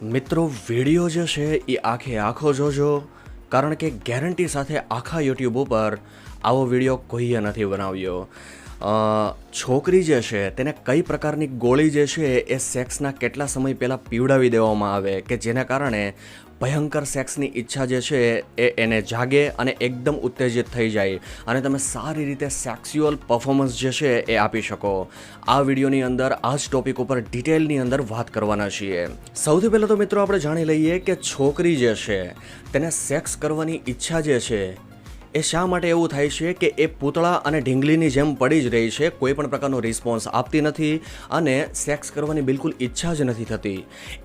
મિત્રો, વીડિયો જે છે એ આખે આખો જોજો, કારણ કે ગેરંટી સાથે આખા યુટ્યુબ ઉપર આવો વીડિયો કોઈએ નથી બનાવ્યો. છોકરી જે છે, તેને કઈ પ્રકારની ગોળી જે છે, એ સેક્સના કેટલા સમય પહેલાં પીવડાવી દેવામાં આવે કે જેના કારણે ભયંકર સેક્સની ઈચ્છા જે છે એ એને જાગે અને એકદમ ઉત્તેજિત થઈ જાય. અને તમે સારી રીતે સેક્સ્યુઅલ પરફોર્મન્સ જે છે એ આપી શકો. આ વિડીયોની અંદર, આ જ ટોપિક ઉપર ડિટેલની અંદર વાત કરવાના છીએ. સૌથી પહેલાં તો મિત્રો આપણે જાણી લઈએ કે છોકરી જે છે, તેને સેક્સ કરવાની ઈચ્છા જે છે એ શા માટે એવું થાય છે કે એ પૂતળા અને ઢીંગલીની જેમ પડી જ રહી છે, કોઈ પણ પ્રકારનો રિસ્પોન્સ આપતી નથી અને સેક્સ કરવાની બિલકુલ ઈચ્છા જ નથી થતી.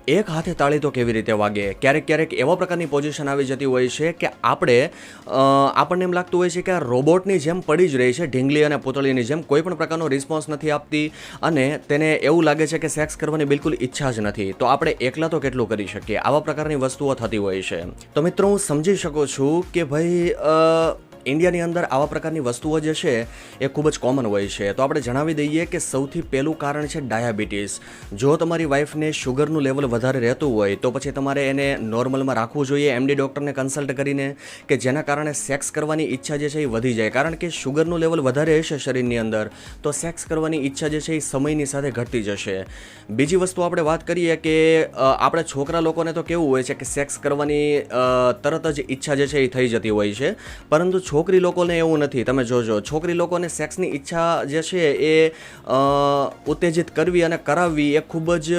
એક હાથે તાળી તો કેવી રીતે વાગે? ક્યારેક ક્યારેક એવા પ્રકારની પોઝિશન આવી જતી હોય છે કે આપણે આપણને એમ લાગતું હોય છે કે આ રોબોટની જેમ પડી જ રહી છે, ઢીંગલી અને પૂતળીની જેમ કોઈ પણ પ્રકારનો રિસ્પોન્સ નથી આપતી અને તેને એવું લાગે છે કે સેક્સ કરવાની બિલકુલ ઈચ્છા જ નથી. તો આપણે એકલા તો કેટલું કરી શકીએ? આવા પ્રકારની વસ્તુઓ થતી હોય છે. તો મિત્રો, હું સમજી શકું છું કે ભાઈ ઇન્ડિયાની અંદર આવા પ્રકારની વસ્તુઓ જે છે એ ખૂબ જ કોમન હોય છે. તો આપણે જણાવી દઈએ કે સૌથી પહેલું કારણ છે ડાયાબિટીસ. જો તમારી વાઈફને શુગરનું લેવલ વધારે રહેતું હોય, તો પછી તમારે એને નોર્મલમાં રાખવું જોઈએ. એમડી ડૉક્ટરને કન્સલ્ટ કરીને કે જેના કારણે સેક્સ કરવાની ઈચ્છા જે છે એ વધી જાય. કારણ કે શુગરનું લેવલ વધારે હશે શરીરની અંદર, તો સેક્સ કરવાની ઈચ્છા જે છે એ સમયની સાથે ઘટતી જશે. બીજી વસ્તુ આપણે વાત કરીએ કે આપણા છોકરા લોકોને તો કેવું હોય છે કે સેક્સ કરવાની તરત જ ઈચ્છા જે છે એ થઈ જતી હોય છે. પરંતુ છોકરી લોકોને એવું નથી. તમે જોજો, છોકરી લોકોને સેક્સની ઈચ્છા જે છે એ ઉત્તેજિત કરવી અને કરાવવી એ ખૂબ જ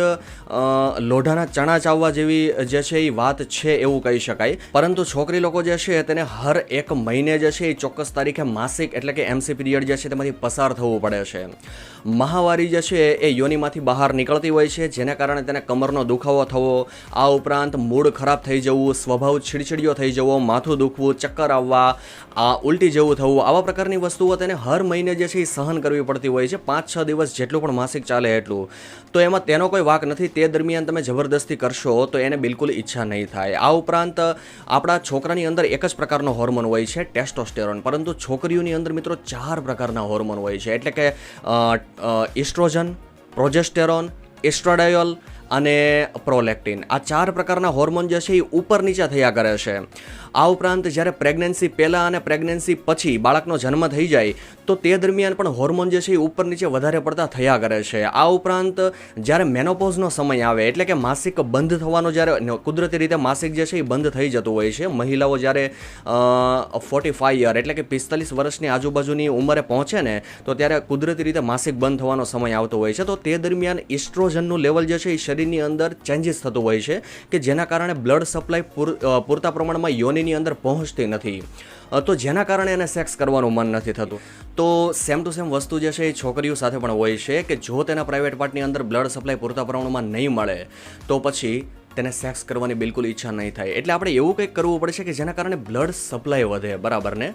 લોઢાના ચણા ચાવવા જેવી જે છે એ વાત છે એવું કહી શકાય. પરંતુ છોકરી લોકો જે છે તેને હર એક મહિને જે છે એ ચોક્કસ તારીખે માસિક એટલે કે એમસી પીરિયડ જે છે તેમાંથી પસાર થવું પડે છે. મહાવારી જે છે એ યોનિમાંથી બહાર નીકળતી હોય છે, જેના કારણે તેને કમરનો દુખાવો થવો, આ ઉપરાંત મૂડ ખરાબ થઈ જવું, સ્વભાવ છીડછીડિયો થઈ જવો, માથું દુખવું, ચક્કર આવવા આ ઉલટી જેવું થવું, આવા પ્રકારની વસ્તુઓ તેને હર મહિને જે છે એ સહન કરવી પડતી હોય છે, પાંચ છ દિવસ જેટલું પણ માસિક ચાલે એટલું. તો એમાં તેનો કોઈ વાક નથી, તે દરમિયાન તમે જબરદસ્તી કરશો તો એને બિલકુલ ઈચ્છા નહીં થાય. આ ઉપરાંત, આપણા છોકરાની અંદર એક જ પ્રકારનો હોર્મોન હોય છે, ટેસ્ટોસ્ટેરોન. પરંતુ છોકરીઓની અંદર મિત્રો ચાર પ્રકારના હોર્મોન હોય છે. એટલે કે ઇસ્ટ્રોજન, પ્રોજેસ્ટેરોન એસ્ટ્રાડાયોલ અને પ્રોલેક્ટિન. આ ચાર પ્રકારના હોર્મોન જે છે એ ઉપર નીચે થયા કરે છે. આ ઉપરાંત જ્યારે પ્રેગ્નન્સી પહેલાં અને પ્રેગ્નન્સી પછી બાળકનો જન્મ થઈ જાય, તો તે દરમિયાન પણ હોર્મોન જે છે એ ઉપર નીચે વધારે પડતા થયા કરે છે. આ ઉપરાંત જ્યારે મેનોપોઝનો સમય આવે, એટલે કે માસિક બંધ થવાનો જ્યારે કુદરતી રીતે માસિક જે છે એ બંધ થઈ જતું હોય છે. મહિલાઓ જ્યારે ફોર્ટી ફાઈવ યર એટલે કે પિસ્તાલીસ વર્ષની આજુબાજુની ઉંમરે પહોંચે ને, તો ત્યારે કુદરતી રીતે માસિક બંધ થવાનો સમય આવતો હોય છે. તો તે દરમિયાન ઇસ્ટ્રોજનનું લેવલ જે છે એ શરીરની અંદર ચેન્જીસ થતું હોય છે, કે જેના કારણે બ્લડ સપ્લાય પૂરતા પ્રમાણમાં યોનિની અંદર પહોંચતી નથી. તો જેના કારણે એને સેક્સ કરવાનું મન નથી થતું? તો સેમ ટુ સેમ વસ્તુ જે છે એ છોકરીઓ સાથે પણ હોય છે કે જો તેના પ્રાઇવેટ પાર્ટની અંદર બ્લડ સપ્લાય પૂરતા પ્રમાણમાં નહીં મળે, તો પછી તેને સેક્સ કરવાની બિલકુલ ઈચ્છા નહીં થાય. એટલે આપણે એવું કંઈક કરવું પડશે કે જેના કારણે બ્લડ સપ્લાય વધે, બરાબર ને?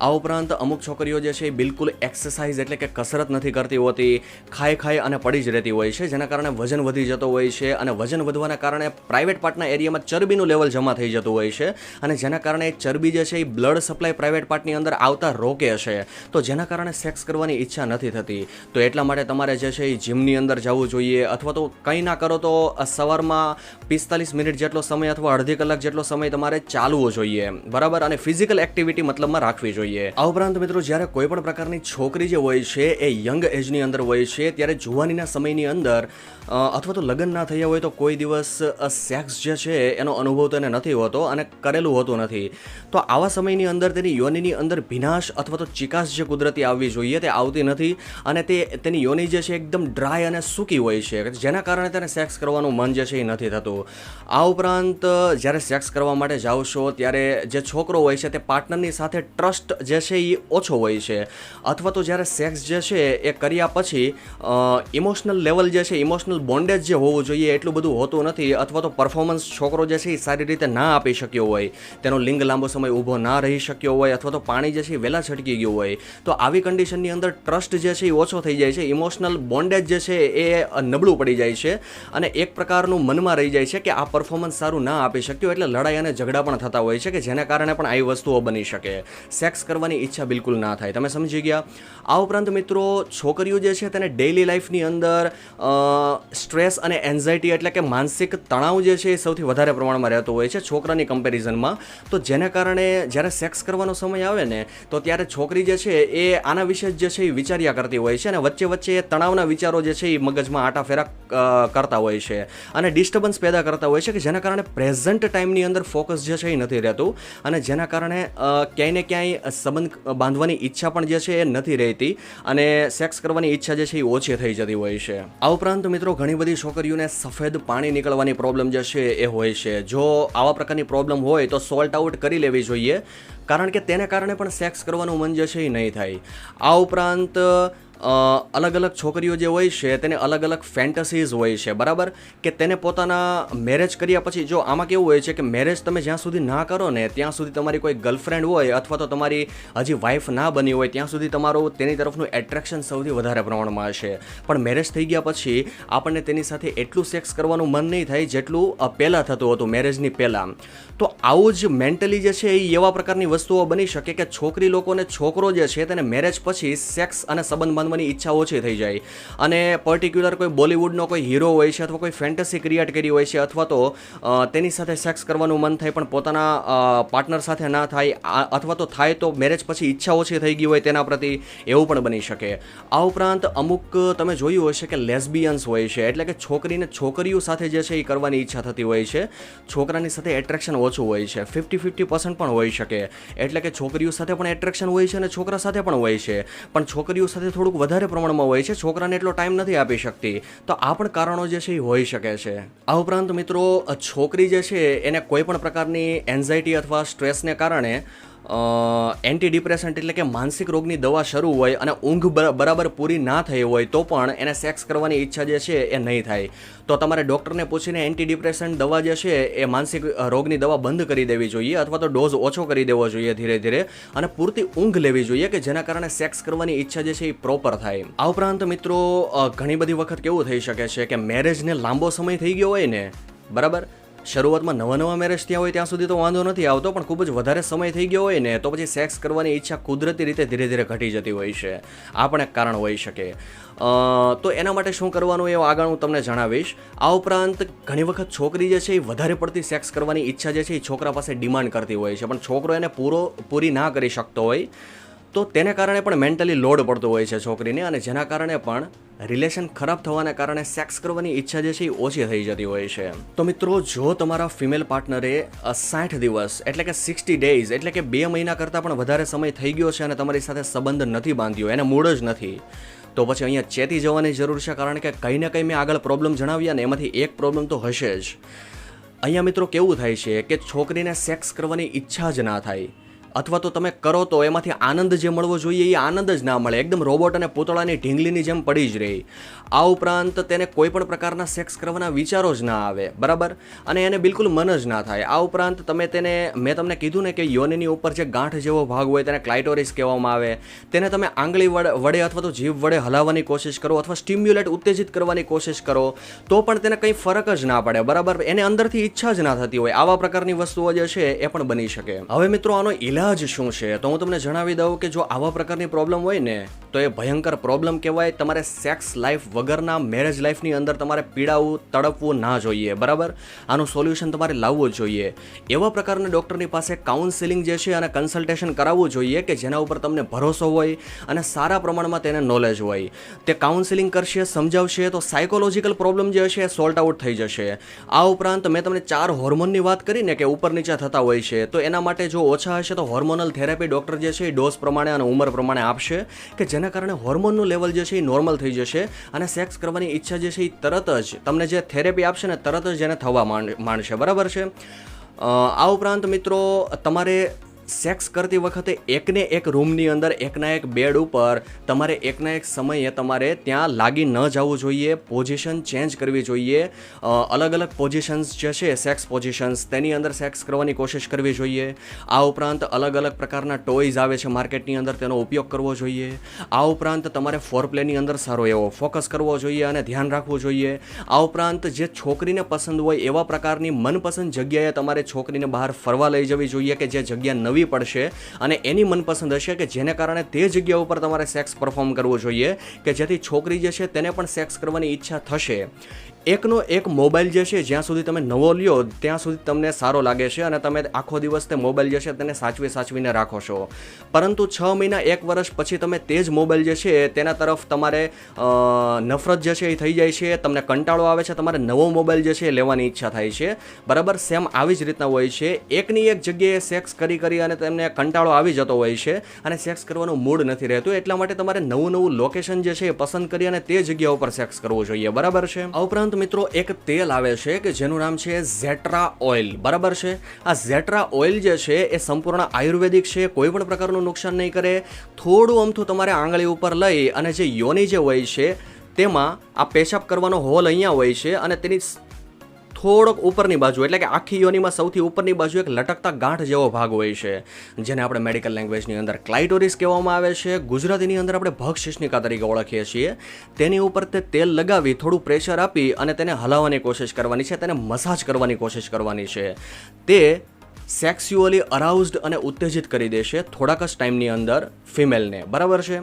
આ ઉપરાંત અમુક છોકરીઓ જે છે એ બિલકુલ એક્સરસાઇઝ એટલે કે કસરત નથી કરતી હોતી, ખાઈ ખાઈ અને પડી જ રહેતી હોય છે, જેના કારણે વજન વધી જતો હોય છે અને વજન વધવાના કારણે પ્રાઇવેટ પાર્ટના એરિયામાં ચરબીનું લેવલ જમા થઈ જતું હોય છે અને જેના કારણે એ ચરબી જે છે એ બ્લડ સપ્લાય પ્રાઇવેટ પાર્ટની અંદર આવતા રોકે છે. તો જેના કારણે સેક્સ કરવાની ઈચ્છા નથી થતી. તો એટલા માટે તમારે જે છે એ જીમની અંદર જવું જોઈએ અથવા તો કંઈ ના કરો તો સવારમાં સવારમાં પિસ્તાલીસ મિનિટ જેટલો સમય અથવા અડધી કલાક જેટલો સમય તમારે ચાલવો જોઈએ. બરાબર? અને ફિઝિકલ એક્ટિવિટી મતલબમાં રાખવી જોઈએ. આ ઉપરાંત મિત્રો, જ્યારે કોઈ પણ પ્રકારની છોકરી જે હોય છે, એ યંગ એજની અંદર હોય છે, ત્યારે જુવાનીના સમયની અંદર અથવા તો લગ્ન ના થયા હોય તો કોઈ દિવસ સેક્સ જે છે, એનો અનુભવ તો એને નથી હોતો અને કરેલું હોતું નથી. તો આવા સમયની અંદર તેની યોનિની અંદર ભીનાશ અથવા તો ચિકાસ જે કુદરતી આવવી જોઈએ તે આવતી નથી અને તે, તેની યોની જે છે, એકદમ ડ્રાય અને સૂકી હોય છે. જેના કારણે તેને સેક્સ કરવાનું મન જે છે એ નથી થતું. આ ઉપરાંત, જ્યારે સેક્સ કરવા માટે જાઓ છો, ત્યારે જે છોકરો હોય છે તે પાર્ટનરની સાથે ટ્રસ્ટ જે છે એ ઓછો હોય છે. અથવા તો જ્યારે સેક્સ જે છે એ કર્યા પછી ઇમોશનલ લેવલ જે છે ઇમોશનલ બોન્ડેજ જે હોવું જોઈએ એટલું બધું હોતું નથી, અથવા તો પરફોર્મન્સ છોકરો જે છે એ સારી રીતે ના આપી શક્યો હોય, તેનો લિંગ લાંબો સમય ઊભો ના રહી શક્યો હોય, અથવા તો પાણી જે છે એ વહેલા છટકી ગયું હોય, તો આવી કન્ડિશનની અંદર ટ્રસ્ટ જે છે એ ઓછો થઈ જાય છે ઇમોશનલ બોન્ડેજ જે છે એ નબળું પડી જાય છે અને એક પ્રકારનું મનમાં રહી જાય છે કે આ પરફોર્મન્સ સારું ના આપી શક્યું એટલે લડાઈ અને ઝઘડા પણ થતા હોય છે કે જેના કારણે પણ આવી વસ્તુઓ બની શકે. સેક્સ કરવાની ઈચ્છા બિલકુલ ના થાય. તમે સમજી ગયા? આ ઉપરાંત મિત્રો છોકરીઓ જે છે તેને ડેઇલી લાઈફની અંદર સ્ટ્રેસ અને એન્ઝાયટી એટલે કે માનસિક તણાવ જે છે એ સૌથી વધારે પ્રમાણમાં રહેતો હોય છે છોકરાની કમ્પેરિઝનમાં તો જેના કારણે જ્યારે સેક્સ કરવાનો સમય આવે ને તો ત્યારે છોકરી જે છે એ આના વિશે જે છે એ વિચાર્યા કરતી હોય છે અને વચ્ચે વચ્ચે એ તણાવના વિચારો જે છે એ મગજમાં અ, કરતા હોય છે. અને ડિસ્ટર્બન્સ પેદા કરતા હોય છે કે જેના કારણે પ્રેઝન્ટ ટાઈમની અંદર ફોકસ જે છે એ નથી રહેતું અને જેના કારણે ક્યાંય ને ક્યાંય સંબંધ બાંધવાની ઈચ્છા પણ જે છે એ નથી રહેતી અને સેક્સ કરવાની ઈચ્છા જે છે એ ઓછી થઈ જતી હોય છે. આ ઉપરાંત મિત્રો ઘણી બધી છોકરીઓને સફેદ પાણી નીકળવાની પ્રોબ્લેમ જે છે એ હોય છે. જો આવા પ્રકારની પ્રોબ્લેમ હોય તો સોલ્ટ આઉટ કરી લેવી જોઈએ, કારણ કે તેને કારણે પણ સેક્સ કરવાનું મન જે છે એ નહીં થાય. આ ઉપરાંત અલગ અલગ છોકરીઓ જે હોય છે, તેને અલગ અલગ ફેન્ટસીઝ હોય છે, બરાબર? કે તેને પોતાના મેરેજ કર્યા પછી જો આમાં કેવું હોય છે કે મેરેજ તમે જ્યાં સુધી ના કરો ને, ત્યાં સુધી તમારી કોઈ ગર્લફ્રેન્ડ હોય અથવા તો તમારી હજી વાઈફ ના બની હોય, ત્યાં સુધી તમારું તેની તરફનું એટ્રેક્શન સૌથી વધારે પ્રમાણમાં હશે પણ મેરેજ થઈ ગયા પછી આપણને તેની સાથે એટલું સેક્સ કરવાનું મન નહીં થાય જેટલું પહેલાં થતું હતું, મેરેજની પહેલાં. તો આવું જ મેન્ટલી જે છે એ એવા પ્રકારની વસ્તુઓ બની શકે કે છોકરી લોકોને છોકરો જે છે તેને મેરેજ પછી સેક્સ અને સંબંધ બાંધવાની ઈચ્છા ઓછી થઈ જાય. અને પર્ટિક્યુલર કોઈ બોલિવૂડનો કોઈ હીરો હોય છે અથવા કોઈ ફેન્ટસી ક્રિએટ કરી હોય છે અથવા તો તેની સાથે સેક્સ કરવાનું મન થાય પણ પોતાના પાર્ટનર સાથે ના થાય અથવા તો થાય તો મેરેજ પછી ઈચ્છા ઓછી થઈ ગઈ હોય તેના પ્રતિ એવું પણ બની શકે. આ ઉપરાંત અમુક, તમે જોયું હશે કે લેસ્બિયન્સ હોય છે, એટલે કે છોકરીને છોકરીઓ સાથે જે છે એ કરવાની ઈચ્છા થતી હોય છે. છોકરાની સાથે એટ્રેક્શન ઓછું હોય છે ફિફ્ટી ફિફ્ટી પર્સન્ટ પણ હોઈ શકે. એટલે કે છોકરીઓ સાથે પણ એટ્રેક્શન હોય છે અને છોકરા સાથે પણ હોય છે. પણ છોકરીઓ સાથે થોડુંક વધારે પ્રમાણમાં હોય છે, છોકરાને એટલો ટાઈમ નથી આપી શકતી. તો આ પણ કારણો જે છે એ હોઈ શકે છે. આ ઉપરાંત મિત્રો છોકરી જે છે, એને કોઈ પણ પ્રકારની એન્ઝાયટી અથવા સ્ટ્રેસને કારણે એન્ટી ડિપ્રેસન્ટ એટલે કે માનસિક રોગની દવા શરૂ હોય અને ઊંઘ બરાબર પૂરી ના થઈ હોય તો પણ એને સેક્સ કરવાની ઈચ્છા જે છે એ નહીં થાય. તો તમારે ડૉક્ટરને પૂછીને એન્ટી ડિપ્રેસન્ટ દવા જે છે એ માનસિક રોગની દવા બંધ કરી દેવી જોઈએ અથવા તો ડોઝ ઓછો કરી દેવો જોઈએ ધીરે ધીરે અને પૂરતી ઊંઘ લેવી જોઈએ કે જેના કારણે સેક્સ કરવાની ઈચ્છા જે છે એ પ્રોપર થાય. આ ઉપરાંત મિત્રો ઘણી બધી વખત કેવું થઈ શકે છે કે મેરેજને લાંબો સમય થઈ ગયો હોય ને, બરાબર? શરૂઆતમાં નવા નવા મેરેજ થયા હોય ત્યાં સુધી તો વાંધો નથી આવતો, પણ ખૂબ જ વધારે સમય થઈ ગયો હોય ને, તો પછી સેક્સ કરવાની ઈચ્છા કુદરતી રીતે ધીરે ધીરે ઘટી જતી હોય છે. આ પણ એક કારણ હોઈ શકે. તો એના માટે શું કરવાનું એ આગળ હું તમને જણાવીશ. આ ઉપરાંત ઘણી વખત છોકરી જે છે એ વધારે પડતી સેક્સ કરવાની ઈચ્છા જે છે એ છોકરા પાસે ડિમાન્ડ કરતી હોય છે, પણ છોકરો એને પૂરો, પૂરી ના કરી શકતો હોય. તો તેને કારણે પણ મેન્ટલી લોડ પડતો હોય છે છોકરીને અને જેના કારણે પણ રિલેશન ખરાબ થવાના કારણે સેક્સ કરવાની ઈચ્છા જે છે એ ઓછી થઈ જતી હોય છે. તો મિત્રો, જો તમારા ફિમેલ પાર્ટનરે સાઠ દિવસ, એટલે કે સિક્સટી ડેઝ એટલે કે બે મહિના કરતાં પણ વધારે સમય થઈ ગયો છે અને તમારી સાથે સંબંધ નથી બાંધ્યો, એને મૂળ જ નથી, તો પછી અહીંયા ચેતી જવાની જરૂર છે કારણ કે કંઈ ને કંઈ મેં આગળ પ્રોબ્લેમ જણાવ્યા ને એમાંથી એક પ્રોબ્લેમ તો હશે જ. અહીંયા મિત્રો કેવું થાય છે કે છોકરીને સેક્સ કરવાની ઈચ્છા જ ના થાય અથવા તો તમે કરો તો એમાંથી આનંદ જે મળવો જોઈએ એ આનંદ જ ના મળે. એકદમ રોબોટ અને પૂતળાની ઢીંગલીની જેમ પડી જ રહી. આ ઉપરાંત તેને કોઈ પણ પ્રકારના સેક્સ કરવાના વિચારો જ ના આવે. બરાબર? અને એને બિલકુલ મન જ ના થાય. આ ઉપરાંત તમે તેને, મેં તમને કીધું ને કે યોનિની ઉપર જે ગાંઠ જેવો ભાગ હોય તેને ક્લાઇટોરિસ કહેવામાં આવે. તેને તમે આંગળી વડે અથવા તો જીભ વડે હલાવવાની કોશિશ કરો અથવા સ્ટિમ્યુલેટ ઉત્તેજિત કરવાની કોશિશ કરો, તો પણ તેને કંઈ ફરક જ ના પડે. બરાબર? એને અંદરથી ઈચ્છા જ ના થતી હોય. આવા પ્રકારની વસ્તુઓ જે છે એ પણ બની શકે. હવે મિત્રો આનો ઈલાજ શું છે? તો હું તમને જણાવી દઉં કે જો આવા પ્રકારની પ્રોબ્લેમ હોય ને, તો એ ભયંકર પ્રોબ્લેમ કહેવાય. તમારે સેક્સ લાઈફ વગરના મેરેજ લાઈફની અંદર તમારે પીડાવું, તડપવું ના જોઈએ, બરાબર? આનું સોલ્યુશન તમારે લાવવું જોઈએ. એવા પ્રકારના ડૉક્ટરની પાસે કાઉન્સિલિંગ જે છે અને કન્સલ્ટેશન કરાવવું જોઈએ કે જેના ઉપર તમને ભરોસો હોય અને સારા પ્રમાણમાં તેને નોલેજ હોય. તે કાઉન્સિલિંગ કરશે, સમજાવશે, તો સાયકોલોજીકલ પ્રોબ્લેમ જે હશે એ સોલ્ટ આઉટ થઈ જશે. આ ઉપરાંત મેં તમને ચાર હોર્મોનની વાત કરી ને કે ઉપર નીચે થતા હોય છે, તો એના માટે જો ઓછા હશે તો હોર્મોનલ થેરાપી ડૉક્ટર જે છે એ ડોઝ પ્રમાણે અને ઉંમર પ્રમાણે આપશે કે જેના કારણે હોર્મોનનું લેવલ જે છે એ નોર્મલ થઈ જશે અને સેક્સ કરવાની ઈચ્છા જે છે એ તરત જ તમને જે થેરેપી આપશે ને તરત જ એને થવા માંડ- માંડશે. બરાબર છે? આ ઉપરાંત મિત્રો તમારે સેક્સ કરતી વખતે એકને એક રૂમની અંદર, એકના એક બેડ ઉપર તમારે એકના એક સમયે તમારે ત્યાં લાગી ન જવું જોઈએ, પોઝિશન ચેન્જ કરવી જોઈએ. અલગ અલગ પોઝિશન્સ જે છે, સેક્સ પોઝિશન્સ, તેની અંદર સેક્સ કરવાની કોશિશ કરવી જોઈએ. આ ઉપરાંત અલગ અલગ પ્રકારના ટોયઝ આવે છે માર્કેટની અંદર, તેનો ઉપયોગ કરવો જોઈએ. આ ઉપરાંત તમારે ફોર પ્લેની અંદર સારો એવો ફોકસ કરવો જોઈએ અને ધ્યાન રાખવું જોઈએ. આ ઉપરાંત જે છોકરીને પસંદ હોય એવા પ્રકારની મનપસંદ જગ્યાએ તમારે છોકરીને બહાર ફરવા લઈ જવી જોઈએ કે જે જગ્યા નવી પડશે અને એની મનપસંદ હશે કે જેને કારણે તે જગ્યા ઉપર તમારે સેક્સ પરફોર્મ કરવો જોઈએ કે જેથી છોકરી જે છે તેને પણ સેક્સ કરવાની ઈચ્છા થશે. એકનો એક મોબાઈલ જે છે, જ્યાં સુધી તમે નવો લ્યો, ત્યાં સુધી તમને સારો લાગે છે અને તમે આખો દિવસ તે મોબાઈલ જે છે, તેને સાચવી સાચવીને રાખો છો. પરંતુ છ મહિના, એક વર્ષ પછી તમે તે જ મોબાઈલ જે છે, તેના તરફ તમારે નફરત જે છે એ થઈ જાય છે, તમને કંટાળો આવે છે, તમારે નવો મોબાઈલ જે છે લેવાની ઈચ્છા થાય છે. બરાબર, સેમ આવી જ રીતના હોય છે. એકની એક જગ્યાએ સેક્સ કરી કરી અને તેમને કંટાળો આવી જતો હોય છે અને સેક્સ કરવાનું મૂડ નથી રહેતું, એટલા માટે તમારે નવું નવું લોકેશન જે છે એ પસંદ કરી અને તે જગ્યા ઉપર સેક્સ કરવું જોઈએ. બરાબર છે? આ ઉપરાંત મિત્રો એક તેલ આવે છે કે જેનું નામ છે ઝેટ્રા ઓઇલ. બરાબર છે? આ ઝેટ્રા ઓઇલ જે છે એ સંપૂર્ણ આયુર્વેદિક છે, કોઈ પણ પ્રકારનું નુકસાન નહીં કરે. થોડું અમથું તમારે આંગળી ઉપર લઈ અને જે યોની જે હોય છે, તેમાં આ પેશાબ કરવાનો હોલ અહીંયા હોય છે અને તેની થોડોક ઉપરની બાજુ, એટલે કે આખી યોનીમાં સૌથી ઉપરની બાજુ એક લટકતા ગાંઠ જેવો ભાગ હોય છે, જેને આપણે મેડિકલ લેંગ્વેજની અંદર ક્લાઇટોરિસ કહેવામાં આવે છે. ગુજરાતીની અંદર આપણે ભક્ષિષ્ણિકા તરીકે ઓળખીએ છીએ. તેની ઉપર તે તેલ લગાવી, થોડું પ્રેશર આપી અને તેને હલાવવાની કોશિશ કરવાની છે, તેને મસાજ કરવાની કોશિશ કરવાની છે. તે સેક્સ્યુઅલી અરાઉઝડ અને ઉત્તેજિત કરી દેશે થોડાક જ ટાઈમની અંદર ફિમેલને. બરાબર છે?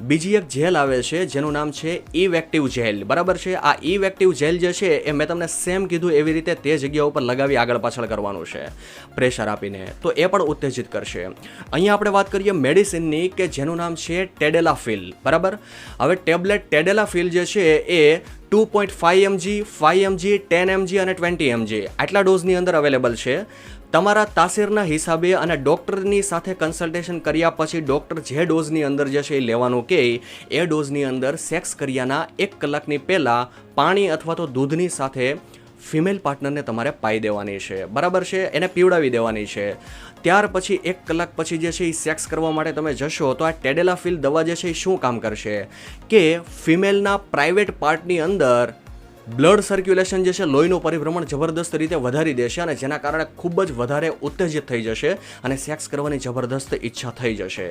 બીજી એક જેલ આવે છે, જેનું નામ છે ઇવેક્ટિવ જેલ. બરાબર છે? આ ઇવેક્ટિવ જેલ જે છે, એ મેં તમને સેમ કીધું એવી રીતે તે જગ્યા ઉપર લગાવી આગળ પાછળ કરવાનું છે, પ્રેશર આપીને. તો એ પણ ઉત્તેજિત કરશે. અહીંયા આપણે વાત કરીએ મેડિસિનની કે જેનું નામ છે ટેડેલાફિલ. બરાબર? હવે ટેબ્લેટ ટેડેલાફિલ જે છે, એ two point five MG five MG ten MG અને ટ્વેન્ટી એમજી આટલા ડોઝની અંદર અવેલેબલ છે. તમારા તાસીરના હિસાબે અને ડૉક્ટરની સાથે કન્સલ્ટેશન કર્યા પછી ડૉક્ટર જે ડોઝની અંદર જે છે એ લેવાનું કે એ ડોઝની અંદર સેક્સ કર્યાના એક કલાકની પહેલાં પાણી અથવા તો દૂધની સાથે ફિમેલ પાર્ટનરને તમારે પાઈ દેવાની છે. બરાબર છે? એને પીવડાવી દેવાની છે. ત્યાર પછી એક કલાક પછી જે છે એ સેક્સ કરવા માટે તમે જશો તો આ ટેડેલાફિલ દવા જે છે એ શું કામ કરશે? કે ફિમેલના પ્રાઇવેટ પાર્ટની અંદર બ્લડ સર્ક્યુલેશન જે છે, લોહીનું પરિભ્રમણ જબરદસ્ત રીતે વધારી દેશે અને જેના કારણે ખૂબ જ વધારે ઉત્તેજિત થઈ જશે અને સેક્સ કરવાની જબરદસ્ત ઈચ્છા થઈ જશે.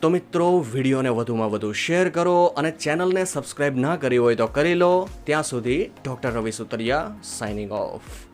તો મિત્રો, વિડીયોને વધુમાં વધુ શેર કરો અને ચેનલને સબસ્ક્રાઈબ ના કરી હોય તો કરી લો. ત્યાં સુધી doctor Ravi Sutariya signing off